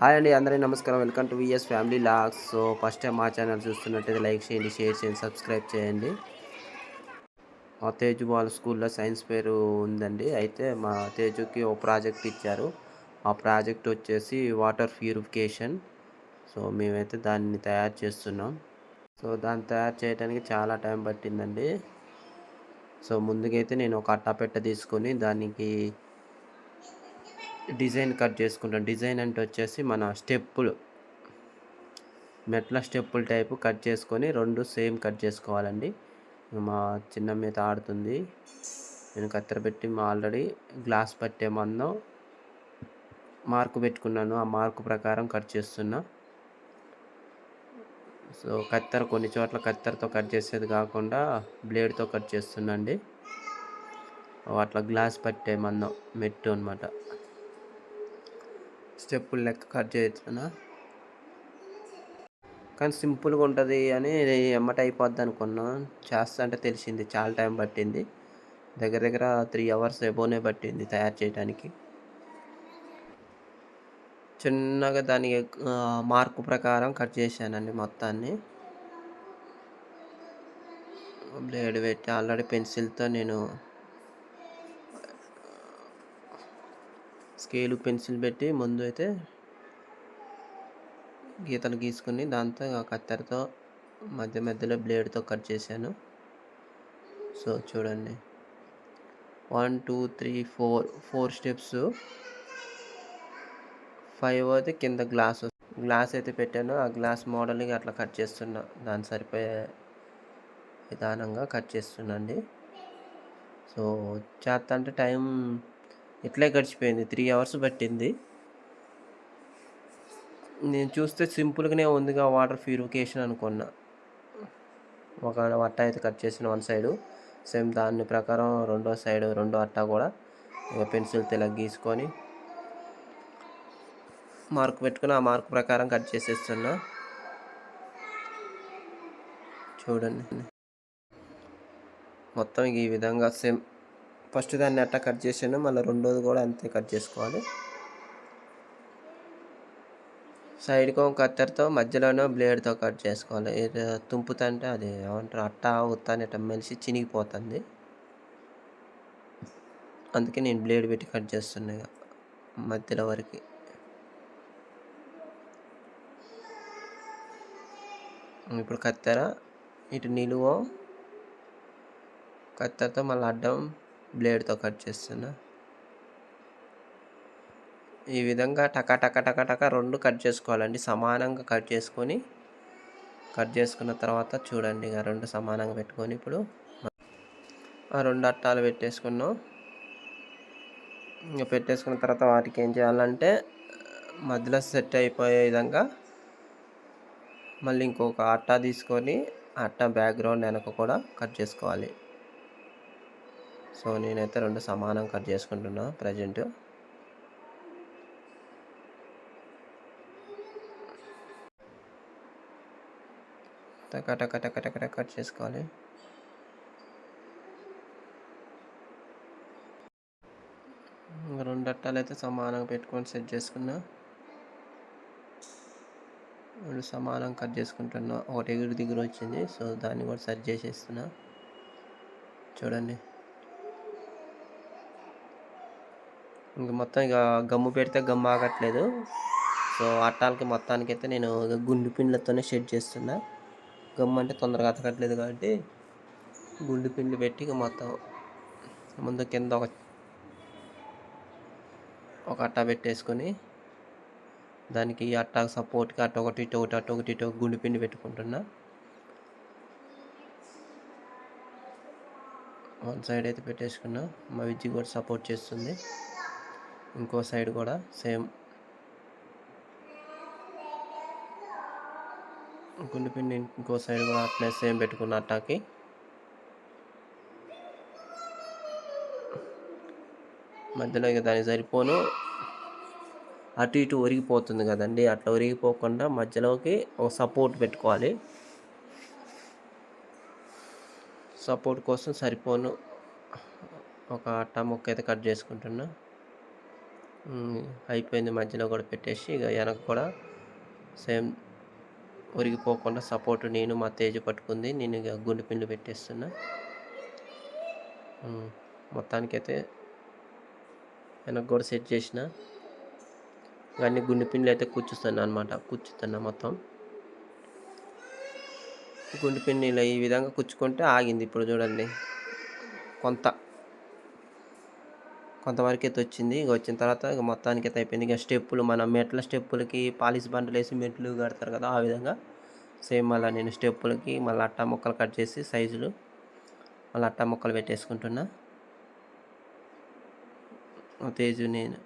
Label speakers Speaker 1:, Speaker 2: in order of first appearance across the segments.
Speaker 1: Hi అండి అందరికీ నమస్కారం. Welcome to VS family logs. So first time మా ఛానల్ చూస్తున్నట్టయితే లైక్ చేయండి షేర్ చేయండి సబ్స్క్రైబ్ చేయండి. మా తేజు వాళ్ళ స్కూల్లో సైన్స్ పేరు ఉందండి. అయితే మా తేజుకి ఓ ప్రాజెక్ట్ ఇచ్చారు. ఆ ప్రాజెక్ట్ వచ్చేసి వాటర్ ప్యూరిఫికేషన్. సో మేమైతే దాన్ని తయారు చేస్తున్నాం. సో దాన్ని తయారు చేయడానికి చాలా టైం పట్టిందండి. సో ముందుకైతే నేను ఒక అట్టాపెట్ట తీసుకొని దానికి డిజైన్ కట్ చేసుకుంటాం. డిజైన్ అంటే వచ్చేసి మన స్టెప్పులు. మెట్ల స్టెప్పుల టైపు కట్ చేసుకొని రెండు సేమ్ కట్ చేసుకోవాలండి. మా చిన్న మీద ఆడుతుంది. నేను కత్తెర పెట్టి మా ఆల్రెడీ గ్లాస్ పట్టే మందం మార్కు పెట్టుకున్నాను. ఆ మార్కు ప్రకారం కట్ చేస్తున్నా. సో కత్తెర కొన్ని చోట్ల కత్తెరతో కట్ చేసేది కాకుండా బ్లేడ్తో కట్ చేస్తున్నా అండి. అట్లా గ్లాస్ పట్టే మందం మెట్టు అనమాట స్టెప్పులు లెక్క కట్ చేస్తున్నా. కానీ సింపుల్గా ఉంటుంది అని ఎమ్మట అయిపోద్ది అనుకున్నా. చేస్తా అంటే తెలిసింది చాలా టైం పట్టింది. దగ్గర దగ్గర త్రీ అవర్స్ ఎబోనే పట్టింది తయారు చేయడానికి చిన్నగా దాని మార్కు ప్రకారం కట్ చేశానండి మొత్తాన్ని. బ్లేడ్ పెట్టి ఆల్రెడీ పెన్సిల్తో నేను స్కేలు పెన్సిల్ పెట్టి ముందు అయితే గీతలు గీసుకుని దాంతో కత్తెరతో మధ్య మధ్యలో బ్లేడ్తో కట్ చేశాను. సో చూడండి. One two three four four steps. Five అయితే కింద గ్లాస్ గ్లాస్ అయితే పెట్టాను. ఆ గ్లాస్ మోడల్గా అట్లా కట్ చేస్తున్నా. దాని సరిపోయే విధానంగా కట్ చేస్తున్నాండి సో చేస్తా అంటే టైం ఇట్లే గడిచిపోయింది. త్రీ అవర్స్ పట్టింది. నేను చూస్తే సింపుల్గానే ఉందిగా వాటర్ ప్యూరిఫికేషన్ అనుకున్నా. ఒక అట్ట అయితే కట్ చేసిన వన్ సైడు. సేమ్ దాని ప్రకారం రెండో సైడ్ రెండో అట్ట కూడా ఇక పెన్సిల్ తెల గీసుకొని మార్క్ పెట్టుకుని ఆ మార్క్ ప్రకారం కట్ చేసేస్తున్నా. చూడండి. మొత్తం ఈ విధంగా సేమ్ ఫస్ట్ దాన్ని అట్టా కట్ చేసాను మళ్ళీ రెండోది కూడా అంతే కట్ చేసుకోవాలి. సైడ్కి కత్తెరతో మధ్యలోనే బ్లేడ్తో కట్ చేసుకోవాలి. తుంపుతంటే అది ఏమంటారు అట్టా ఉత్తాని అట్ట మెలిసి చినిగిపోతుంది. అందుకే నేను బ్లేడ్ పెట్టి కట్ చేస్తున్నా మధ్యలో వరకు. ఇప్పుడు కత్తెర ఇటు నిలువ. కత్తెరతో మళ్ళీ అడ్డం బ్లేడ్తో కట్ చేస్తున్నా. ఈ విధంగా టక టక టక టక రెండు కట్ చేసుకోవాలండి. సమానంగా కట్ చేసుకొని కట్ చేసుకున్న తర్వాత చూడండి ఇక రెండు సమానంగా పెట్టుకొని ఇప్పుడు ఆ రెండు అట్టాలు పెట్టేసుకున్నాం. ఇంకా పెట్టేసుకున్న తర్వాత వాటికి ఏం చేయాలంటే మధ్యలో సెట్ అయిపోయే విధంగా మళ్ళీ ఇంకొక అట్ట తీసుకొని అట్ట బ్యాక్గ్రౌండ్ వెనక కూడా కట్ చేసుకోవాలి. సో నేనైతే రెండు సమానం కట్ చేసుకుంటున్నా ప్రజెంట్. టక టక టక టక టక కట్ చేసుకోవాలి. రెండు అట్టాలు అయితే సమానంగా పెట్టుకొని సెట్ చేసుకున్నా. రెండు సమానం కట్ చేసుకుంటున్నా. ఒకటి ఎగురు దిగురు వచ్చింది సో దాన్ని కూడా సెట్ చేసేస్తున్నా. చూడండి. ఇంక మొత్తం ఇక గమ్ము పెడితే గమ్ము ఆగట్లేదు. సో అట్టాలకి మొత్తానికి అయితే నేను గుండు పిండ్లతోనే షెడ్ చేస్తున్నా. గమ్ము అంటే తొందరగా అతకట్లేదు కాబట్టి గుండు పిండి పెట్టి ఇక మొత్తం ముందు కింద ఒక ఒక అట్ట పెట్టేసుకొని దానికి అట్టాకు సపోర్ట్గా అట్ట ఒకటి ఇటు ఒకటి అటు ఒకటి ఇటు గుండు పిండి పెట్టుకుంటున్నా. వన్ సైడ్ అయితే పెట్టేసుకున్నా. మా విజ్జి కూడా సపోర్ట్ చేస్తుంది. ఇంకో సైడ్ కూడా సేమ్. గుండె పిండి ఇంకో సైడ్ కూడా అట్లే సేమ్ పెట్టుకున్న అట్టాకి. మధ్యలో ఇక దానికి సరిపోను. అటు ఇటు ఒరిగిపోతుంది కదండి. అట్లా ఒరిగిపోకుండా మధ్యలోకి ఒక సపోర్ట్ పెట్టుకోవాలి. సపోర్ట్ కోసం సరిపోను. ఒక అట్ట ముక్క అయితే కట్ చేసుకుంటున్నా. అయిపోయింది మధ్యలో కూడా పెట్టేసి ఇక వెనక కూడా సేమ్ ఒరిగిపోకుండా సపోర్ట్ నేను మా తేజ పట్టుకుంది. నేను ఇక గుండె పిండి పెట్టేస్తున్నా. మొత్తానికైతే వెనక కూడా సెట్ చేసిన. అన్ని గుండె పిండిలు అయితే కూర్చుస్తున్నా అనమాట కూర్చుతున్నా మొత్తం. గుండె పిండి ఇలా ఈ విధంగా కుచ్చుకుంటే ఆగింది ఇప్పుడు చూడండి. కొంత కొంతవరకు అయితే వచ్చింది. ఇక వచ్చిన తర్వాత ఇక మొత్తానికి అయితే అయిపోయింది. ఇక స్టెప్పులు మన మెట్ల స్టెప్పులకి పాలిష్ బండలు వేసి మెట్లు కడతారు కదా ఆ విధంగా. సేమ్ మళ్ళీ నేను స్టెప్పులకి మళ్ళీ అట్టా ముక్కలు కట్ చేసి సైజులు మళ్ళీ అట్టా ముక్కలు పెట్టేసుకుంటున్నా. తేజు నేను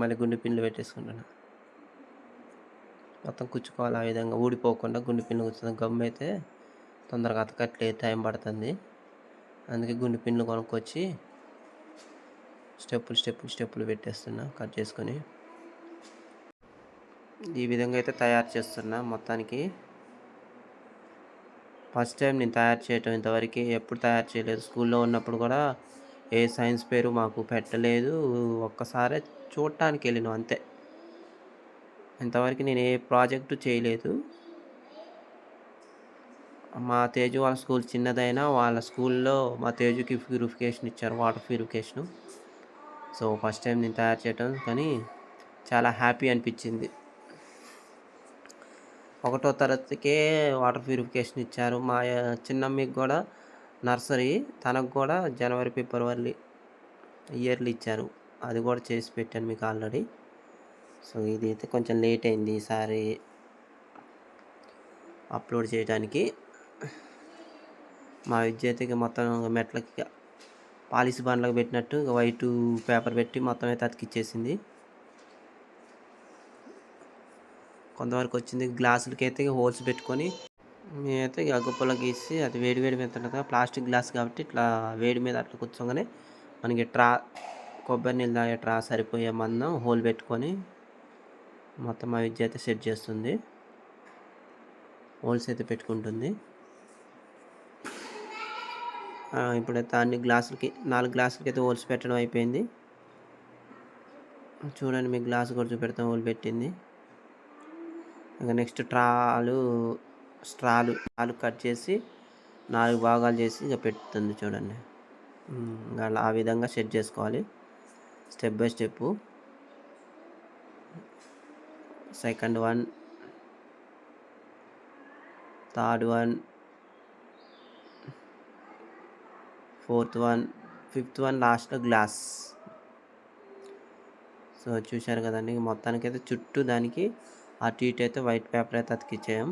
Speaker 1: మళ్ళీ గుండె పిండ్లు పెట్టేసుకుంటున్నా. మొత్తం కుచ్చుకోవాలి ఆ విధంగా. ఊడిపోకుండా గుండె పిండి కూర్చుంది గమ్ అయితే తొందరగా అతకట్లే టైం పడుతుంది. అందుకే గుండె పిండిలు కొనుక్కొచ్చి స్టెప్పులు స్టెప్పులు స్టెప్పులు పెట్టేస్తున్నా కట్ చేసుకొని. ఈ విధంగా అయితే తయారు చేస్తున్నా మొత్తానికి. ఫస్ట్ టైం నేను తయారు చేయటం ఇంతవరకు ఎప్పుడు తయారు చేయలేదు. స్కూల్లో ఉన్నప్పుడు కూడా ఏ సైన్స్ పేరు మాకు పెట్టలేదు. ఒక్కసారే చూడటానికి వెళ్ళినాం అంతే. ఇంతవరకు నేను ఏ ప్రాజెక్టు చేయలేదు. మా తేజు వాళ్ళ స్కూల్ చిన్నదైనా వాళ్ళ స్కూల్లో మా తేజుకి ప్యూరిఫికేషన్ ఇచ్చారు water purification. So first time నేను తయారు చేయటం కానీ చాలా హ్యాపీ అనిపించింది. ఒకటో తరగతికే వాటర్ ప్యూరిఫికేషన్ ఇచ్చారు. మా చిన్నమ్మకి కూడా నర్సరీ తనకు కూడా జనవరి ఫిబ్రవరి ఇయర్లీ ఇచ్చారు. అది కూడా చేసి పెట్టాను మీకు ఆల్రెడీ. సో ఇది అయితే కొంచెం లేట్ అయింది ఈసారి అప్లోడ్ చేయడానికి మా విద్యార్థికి మొత్తం మెట్లకి పాలిష్ బండ్లకు పెట్టినట్టు వైట్ పేపర్ పెట్టి మొత్తం అయితే అతికిచ్చేసింది కొంతవరకు వచ్చింది గ్లాసులకి అయితే హోల్స్ పెట్టుకొని మేమైతే ఇక అగ్గుపుల్ల గీసి అది వేడి వేడి మీద ఉంటుంది ప్లాస్టిక్ గ్లాస్ కాబట్టి ఇట్లా వేడి మీద అట్లా కూర్చోగానే మనకి ట్రా కొబ్బరి నీళ్ళు తాగే ట్రా సరిపోయే మందం హోల్ పెట్టుకొని మొత్తం మా విద్య అయితే సెట్ చేస్తుంది. హోల్స్ అయితే పెట్టుకుంటుంది. ఇప్పుడైతే అన్ని గ్లాసులకి నాలుగు గ్లాసులకి అయితే హోల్స్ పెట్టడం అయిపోయింది. చూడండి మీ గ్లాస్ కూడా చూపెడతాం హోల్ పెట్టింది. ఇంకా నెక్స్ట్ ట్రాలు స్ట్రాలు స్ట్రాలు కట్ చేసి నాలుగు భాగాలు చేసి ఇక పెడుతుంది చూడండి. ఇంకా అలా ఆ విధంగా సెట్ చేసుకోవాలి. Step by step. Second one third one fourth one fifth one లాస్ట్లో గ్లాస్. సో చూశారు కదండి. మొత్తానికి అయితే చుట్టూ దానికి అటు ఇటు అయితే వైట్ పేపర్ అయితే అతికిచ్చాం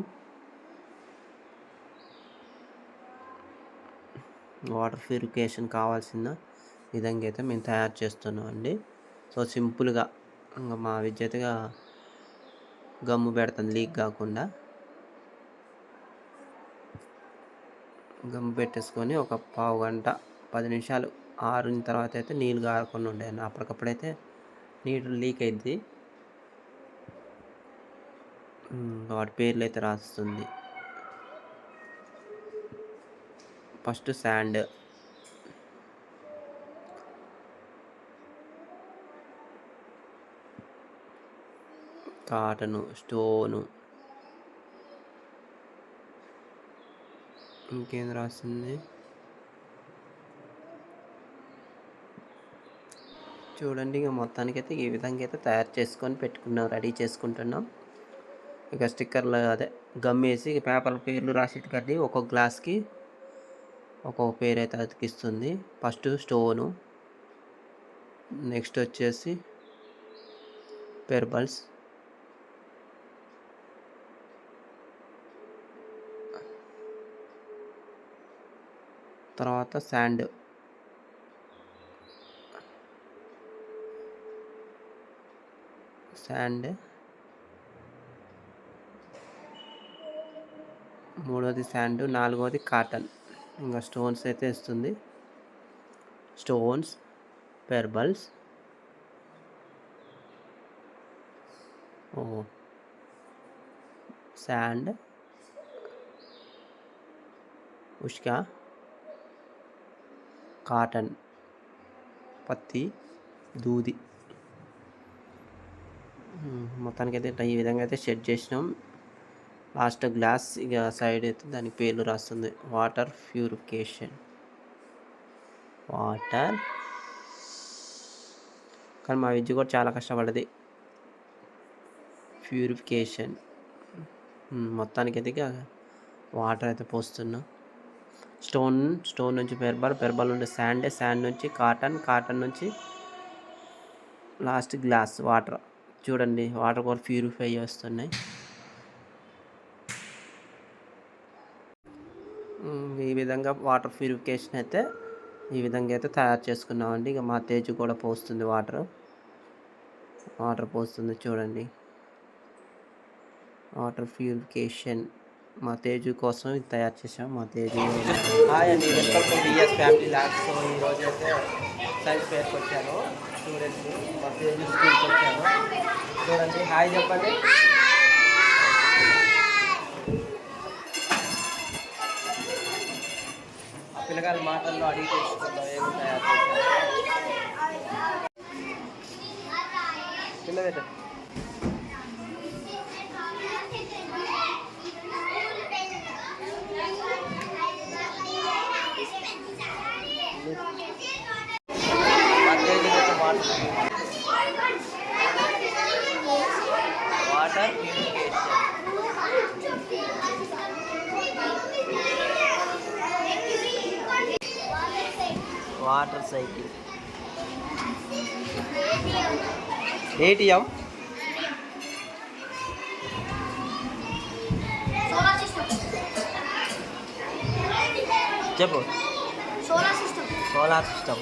Speaker 1: వాటర్ ప్యూరిఫికేషన్ కావాల్సిన విధంగా అయితే మేము తయారు చేస్తున్నాం అండి. సో సింపుల్గా ఇంకా మా విద్యతగా గమ్ము పెడుతుంది లీక్ కాకుండా. గమ్ము పెట్టేసుకొని ఒక పావు గంట పది నిమిషాలు ఆరిన తర్వాత అయితే నీళ్ళు కారకుండా ఉండేది అప్పటికప్పుడైతే నీళ్ళు లీక్ అయింది వాటి పేర్లు అయితే రాస్తుంది. First sand. Cotton stone. ఇంకేం రాస్తుంది చూడండి ఇక మొత్తానికైతే ఈ విధంగా అయితే తయారు చేసుకొని పెట్టుకున్నాం రెడీ చేసుకుంటున్నాం. ఇక స్టిక్కర్లు అదే గమ్ వేసి పేపర్ పేర్లు రాసి కట్టి ఒక్కొక్క గ్లాస్కి ఒక్కొక్క పేరు అయితే అతికిస్తుంది. ఫస్ట్ స్టోను నెక్స్ట్ వచ్చేసి పెర్బల్స్. తర్వాత శాండ్. శాండ్ మూడవది శాండ్ నాలుగవది కాటన్. ఇంకా స్టోన్స్ అయితే ఇస్తుంది. Stones pebbles. ఓ శాండ్. ఉష్క. కాటన్. పత్తి. దూది. మొత్తానికైతే అయితే ఈ విధంగా అయితే సెట్ చేసినాం. లాస్ట్ గ్లాస్ ఇక సైడ్ అయితే దాని పేర్లు రాస్తుంది. Water purification. వాటర్. కానీ మా విద్య కూడా చాలా కష్టపడ్డది. ప్యూరిఫికేషన్. మొత్తానికైతే ఇక వాటర్ అయితే పోస్తున్నాం. స్టోన్ స్టోన్ నుంచి పెర్బల్ పెర్బల్ నుండి శాండ్ శాండ్ నుంచి కాటన్ కాటన్ నుంచి లాస్ట్ గ్లాస్ వాటర్. చూడండి వాటర్ కూడా ప్యూరిఫై చేస్తున్నాయి. ఈ విధంగా వాటర్ ప్యూరిఫికేషన్ అయితే ఈ విధంగా అయితే తయారు చేసుకున్నామండి. ఇక మా తేజు కూడా పోస్తుంది వాటర్. వాటర్ పోస్తుంది చూడండి. వాటర్ ప్యూరిఫికేషన్ మా తేజు కోసం ఇది తయారు చేసాం మా తేజు హాయ్ అండి welcome to BS family labs. So ఈరోజు అయితే సైన్స్ ఫేర్కి వచ్చాను. స్టూడెంట్స్ మా తేజు స్కూల్కి వచ్చాను చూడండి. హాయ్ చెప్పండి. ఆ పిల్లగాళ్ళ మాటల్లో అడిగి తెలుసుకుందాం ఏమి తయారు పిల్లవేట మా తేజు అయితే water water purification water cycle ATM
Speaker 2: solar system
Speaker 1: చెప్పు
Speaker 2: solar system
Speaker 1: solar system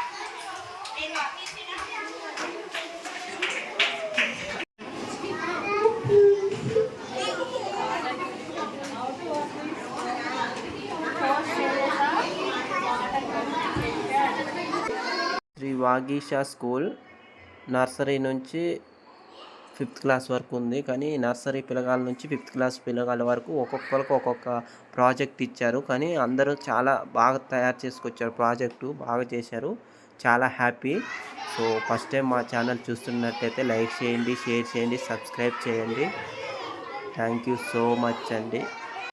Speaker 1: Shri Vageesha school nursery నుంచి ఫిఫ్త్ క్లాస్ వరకు ఉంది. కానీ నర్సరీ పిల్లగాల నుంచి ఫిఫ్త్ క్లాస్ పిల్లగాల వరకు ఒక్కొక్కరికి ఒక్కొక్క ప్రాజెక్ట్ ఇచ్చారు. కానీ అందరూ చాలా బాగా తయారు చేసుకొచ్చారు. ప్రాజెక్టు బాగా చేశారు. చాలా హ్యాపీ. సో ఫస్ట్ టైం మా ఛానల్ చూస్తున్నట్టయితే లైక్ చేయండి షేర్ చేయండి సబ్స్క్రైబ్ చేయండి. థ్యాంక్ యూ సో మచ్ అండి.